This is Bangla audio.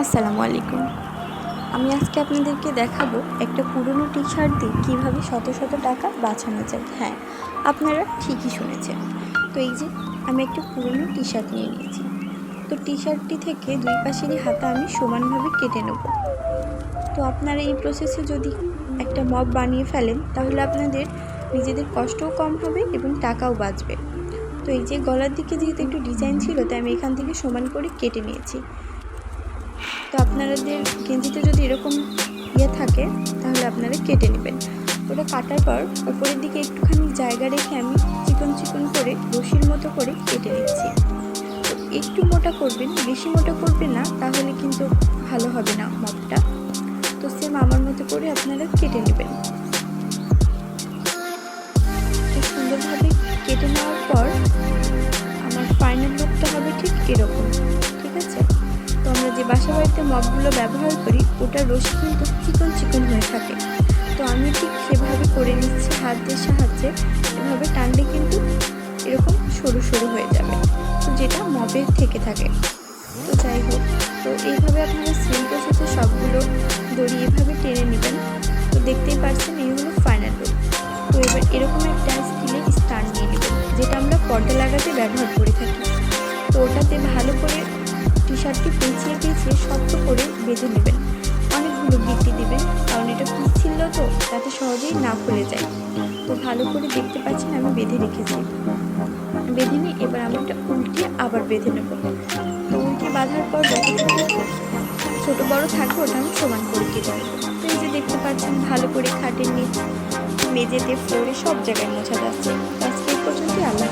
আসসালামু আলাইকুম। আমি আজকে আপনাদেরকে দেখাবো একটা পুরনো টি শার্ট দিয়ে কীভাবে শত শত টাকা বাঁচানো যায়। হ্যাঁ আপনারা ঠিকই শুনেছেন। তো এই যে, আমি একটা পুরনো টি শার্ট নিয়ে নিয়েছি। তো টি শার্টটি থেকে দুই পাশেরই হাতা আমি সমানভাবে কেটে নেব। তো আপনারা এই প্রসেসে যদি একটা মব বানিয়ে ফেলেন, তাহলে আপনাদের নিজেদের কষ্টও কম হবে এবং টাকাও বাঁচবে। তো এই যে, গলার দিকে যেহেতু একটু ডিজাইন ছিল, তাই আমি এখান থেকে সমান করে কেটে নিয়েছি। তো আপনাদের গেঞ্জিতে যদি এরকম ইয়ে থাকে, তাহলে আপনারা কেটে নেবেন। ওটা কাটার পর উপরের দিকে একটুখানি জায়গা রেখে আমি চিকন চিকন করে রশির মতো করে কেটে নিচ্ছি। একটু মোটা করবেন, বেশি মোটা করবেন না, তাহলে কিন্তু ভালো হবে না মপটা। তো সেম আমার মতো করে আপনারা কেটে নেবেন। সুন্দরভাবে কেটে নেওয়ার পর আমার ফাইনাল লুকটা হবে ঠিক এরকম। বাসা বাড়িতে মগগুলো ব্যবহার করি ওটার রশি কিন্তু চিকন চিকন হয়ে থাকে। তো আমি ঠিক সেভাবে করে নিচ্ছি হাতের সাহায্যে। এভাবে টানলে কিন্তু এরকম সরু সরু হয়ে যাবে। তো যেটা মবের থেকে থাকে। তো যাই হোক, তো এইভাবে আপনারা সেম সাথে সবগুলো দড়ি এভাবে টেনে নেবেন। তো দেখতেই পাচ্ছেন এই হলো ফাইনাল লুক তো এবার এরকম একটা স্টিলের স্ট্যান্ড নিয়ে নেবেন, যেটা আমরা পর্দা লাগাতে ব্যবহার করে থাকি। তো ওটাতে ভালো করে টি শার্টটি পেঁচিয়ে পেঁচিয়ে শক্ত করে বেঁধে নেবেন। অনেকগুলো গিট্টি দেবেন, কারণ এটা পিচ্ছিল তো, যাতে সহজেই না খুলে যায়। তো ভালো করে দেখতে পাচ্ছেন আমি বেঁধে রেখেছি। বেঁধে নিয়ে এবার আমি এটা উল্টিয়ে আবার বেঁধে নেব। তো উল্টে বাঁধার পর যতটুকু ছোটো বড় থাকবে ওটা আমি সমান করে কেটে তো এই যে দেখতে পাচ্ছেন, ভালো করে খাটের নিচ, মেঝেতে ফ্লোরে সব জায়গায় মোছা যাচ্ছে। আজকে এই পর্যন্তই, আল্লাহ